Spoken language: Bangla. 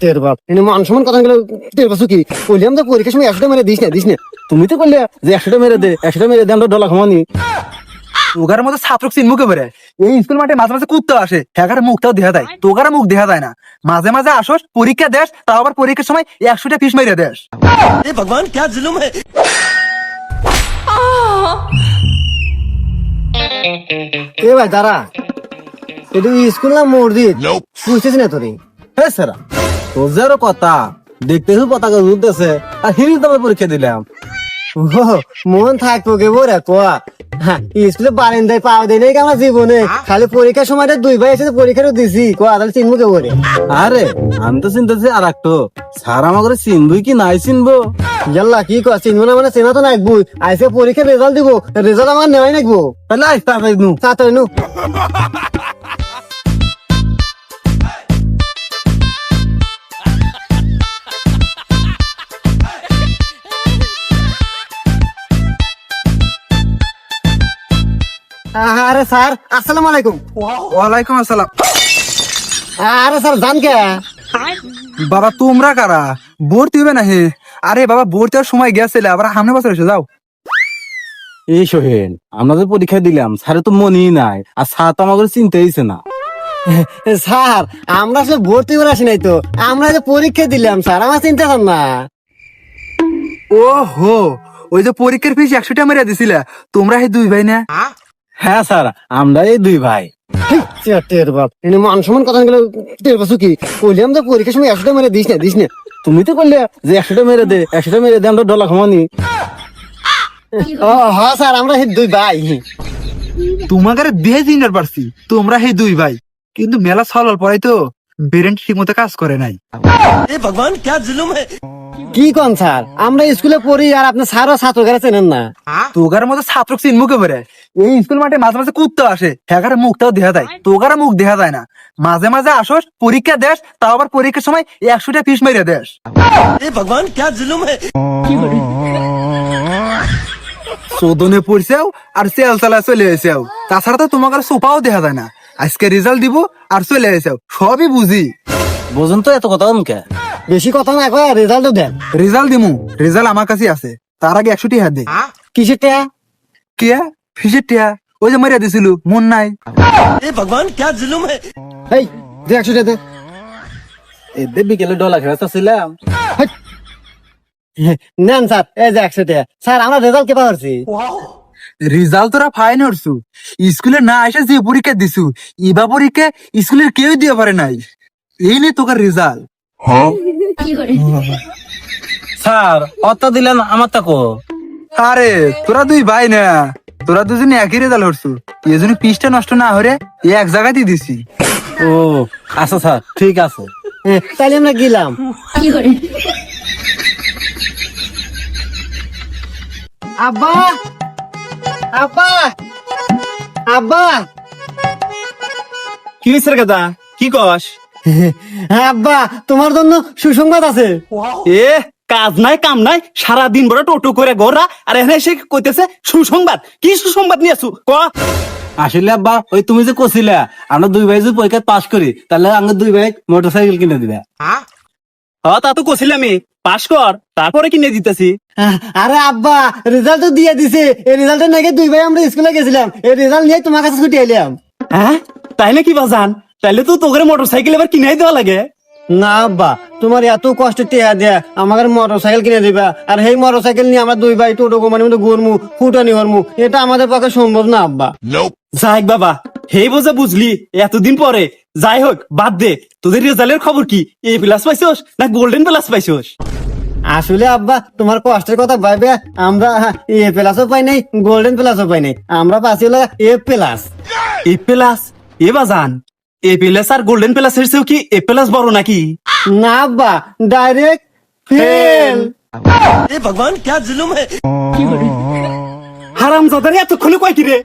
টের বাপ। এনে মান সম্মান কথা গেলে টের পাচ্ছ কি? বললাম তো পরীক্ষার সময় একশোটা মেরে দিস না দিস না। তুমি তো করলে যে একশোটা মেরে দে একশোটা মেরে দে আমরা ডলা খামানি তোগার মতো ছাত্রক চিন মুখে বেড়ে এই স্কুল মাঠে মাঝে মাঝে কুত্তে আসে। হ্যাকার মুখটাও দেখা দেয় তোগার মুখ দেখা যায় না। মাঝে মাঝে আসস পরীক্ষা দেশ তাও আবার পরীক্ষার সময় একশোটা ফিস মেরে দেশ এ ভাই দাঁড়া। এটা স্কুল না মসজিদ? বুঝতেছি না তোরে। হ্যাঁ স্যার আরও কথা। দেখতেছি পতাকা উঠতেছে আর হিরিল তবে পরীক্ষা দিলাম। ও মন থাকব কে বোরে কোয়া স্কুলে বারেন্দায় পাওয়া দেয় নাকি আমার জীবনে। খালি পরীক্ষার সময়টা দুই ভাই এসে পরীক্ষারও দিছি। কোয়া তাহলে চিনবো কে বলে আরে আমি তো চিন্তাছি আর একটু স্যার আমাকে চিনবই কি নাই চিনবো? জাল্লা কি কর চিনবো না মানে চেনা তো নাকবো আইসে পরীক্ষার রেজাল্ট দিব রেজাল্ট আমার নেওয়াই নাকবো তাহলে আই তাড়াতাড়ি নু তাড়াতাড়ি নু আরে স্যার আসসালামু আলাইকুম। ওয়ালাইকুম আসসালাম। আরে স্যার জান কে? বাবা তোমরা কারা? ভর্তি হবে না হে আরে বাবা ভর্তি হওয়ার সময় গেছিলে আবার সামনে বছর এসে যাও। এই সোহেন আমরা তো পরীক্ষা দিলাম স্যারে তো মনেই নাই আর স্যার তো আমাকে চিনতে দিছে না। স্যার আমরা আসলে ভর্তি করে আসি নাই তো আমরা যে পরীক্ষা দিলাম স্যার আমার চিন্তা কর না। ও হো ওই যে পরীক্ষার ফিস একশোটা মেরে দিছিলে তোমরা হে দুই ভাই না? হ্যাঁ স্যার আমরা এই দুই ভাই। হেই, টের বাপ এনে মান সম্মান কথা গেলে টের পাচ্ছ কি? বললাম তো পরীক্ষার সময় একশোটা মেরে দিস না দিস না। তুমি তো করলে যে একশোটা মেরে দে একশোটা মেরে দে আমরা ডলা খামানি ও হ্যাঁ স্যার আমরা সেই দুই ভাই। দেহে চিনার পারছি তোমরা হে দুই ভাই। কিন্তু মেলা সলাল পরে তো। ব্রেন ঠিক মতো কাজ করে নাই। কি কোন স্যার? আমরা স্কুলে পড়ি আর আপনার ছাত্র চেনেন না। তোগার মতো ছাত্রক চিন মুখে বেড়ে এই স্কুল মাঠে মাঝে মাঝে কুত্তে আসে। হ্যাকার মুখটাও দেখা যায়। তোগার মুখ দেখা যায় না। মাঝে মাঝে আসস পরীক্ষা দেশ তাও আবার পরীক্ষার সময় একশোটা ফিস মেরে দেশ চোদনে পড়ছেও আর সেল চালা চলে এসেও। তাছাড়া তো তোমাকে সোফাও দেখা যায় না। আজকে রেজাল্ট দিব আর চলে এসেও সবই বুঝি। বোঝেন তো এত কথা কে? বেশি কথা না কয় রেজাল্টও দেন। রেজাল্ট দিমু। রেজাল্ট আমার কাছে আছে। তার আগে একশোটি হাত দে। কিসের টেয়া? কে? ফিসের টিয়া। ওই যে মারিয়া দিছিল মন নাই। এই দে একশো দে। এদের বিকেলে ডলা খেলা ছিলাম। নেন স্যার এই যে একশো টেয়া। স্যার আমরা রেজাল্ট কে পাচ্ছি? রেজাল্ট তোরা ফাইন হরছু স্কুলে না এসে যে পরীক্ষা দিছু ইবা পরীক্ষা স্কুলের কেউ দিয়ে পারে নাই। এই নে তোকার রেজাল্ট। স্যার অত দিলেন আমার তাকো আরে তোরা দুই ভাই না। তোরা দুজনে একই রেজাল্ট হরছু এই জন্য পিসটা নষ্ট না হরে এক জায়গাতেই দিছি। ও আচ্ছা স্যার ঠিক আছে। হ্যাঁ, তাহলে আমরা গেলাম। আব্বা আব্বা! আব্বা! কি হয়েছে গাদা কি কস? হ্যাঁ, আব্বা তোমার জন্য সুসংবাদ আছে। এ কাজ নাই কাম নাই সারা দিন বড় টোটো করে গোরা আর এখানে এসে কইতেছে সুসংবাদ। কি সুসংবাদ নিয়ে আসু? ক? আসলে আব্বা ওই তুমি যে কছিলা আমরা দুই ভাই যদি পরীক্ষা পাস করি তাহলে আমরা দুই ভাই মোটরসাইকেল কিনে দিবে। তা তো কছিলামই পাস কর তারপরে কিনে দিতেছি। আরে আব্বা রেজাল্ট তো দিয়ে দিছে। এই রেজাল্টের নাকি দুই ভাই আমরা স্কুলে গেছিলাম। এই রেজাল্ট নিয়ে তোমার কাছে ছুটি এলাম হ্যাঁ তাইলে কি বাজান? তাইলে তো তোকে মোটর সাইকেল এবার কিনাই দেওয়া লাগে। না আব্বা তোমার এত কষ্ট টেয়া দেয়া আমাদের মোটর সাইকেল কিনে দিবা। আর সেই মোটর সাইকেল নিয়ে আমরা দুই ভাই টোটো কোম্পানির মধ্যে ঘুরমু ফুটানি হরমু। এটা আমাদের পক্ষে সম্ভব না আব্বা। যাই বাবা হেই বোঝা বুঝলি এতদিন পরে যাই হোক বাদ দে। তোদের রেজাল্টের খবর কি? এ প্লাস পাইছোস না গোল্ডেন প্লাস পাইছোস? আসলে আব্বা তোমার কষ্টের কথা ভাইবে আমরা এ প্লাসও পাই নাই গোল্ডেন প্লাসও পাই নাই। আমরা পাচ্ছি হলো এ প্লাস এ প্লাস এ বাজান? এ প্লাস আর গোল্ডেন প্লাস এর চেয়েও কি এ প্লাস বড় নাকি? না আব্বা ডাইরেক্ট ফেল। হারাম জাদারে এতক্ষণে কয় কি রে?